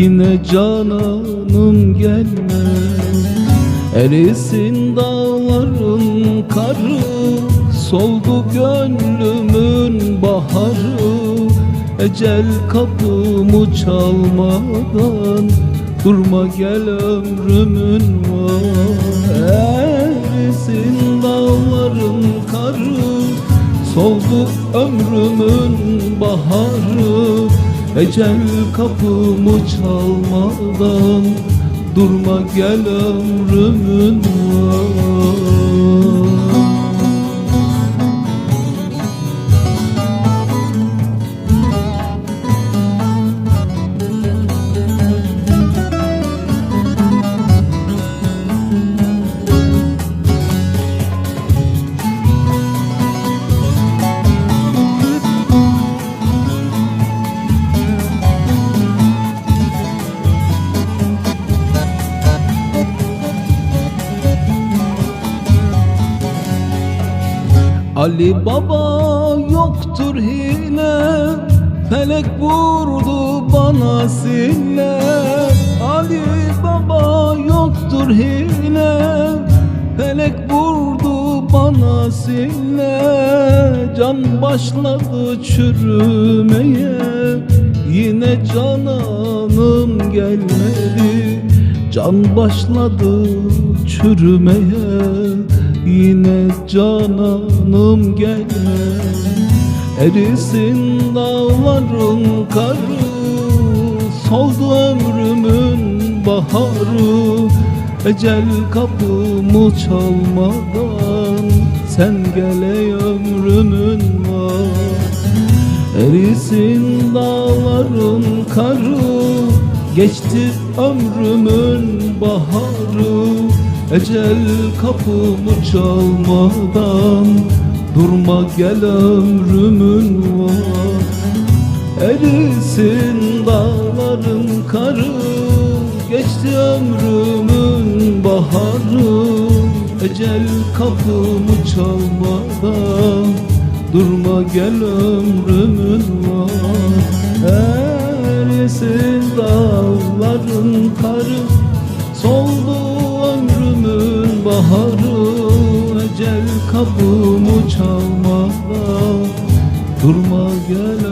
Yine cananım gelmez Erisin dağların karı Soldu gönlümün baharı. Ecel kapımı çalmadan Durma gel ömrümün var. Erisin dağların karı Soldu ömrümün baharı Ecel kapımı çalmadan Durma gel ömrümün var Ali Baba yoktur hile Felek vurdu bana sille Ali Baba yoktur hile Felek vurdu bana sille Can başladı çürümeye Yine cananım gelmedi. Can başladı çürümeye Yine cananım gelmez Erisin dağların karı. Soldu ömrümün baharı Ecel kapımı çalmadan Sen gel ey ömrümün var. Erisin dağların karı Geçti ömrümün baharı Ecel kapımı çalmadan Durma gel ömrümün var. Erisin dağların karı Geçti ömrümün baharı. Ecel kapımı çalmadan Durma gel ömrümün var. Erisin dağların karı baharı Ecel kapımı çalmadan Durma gel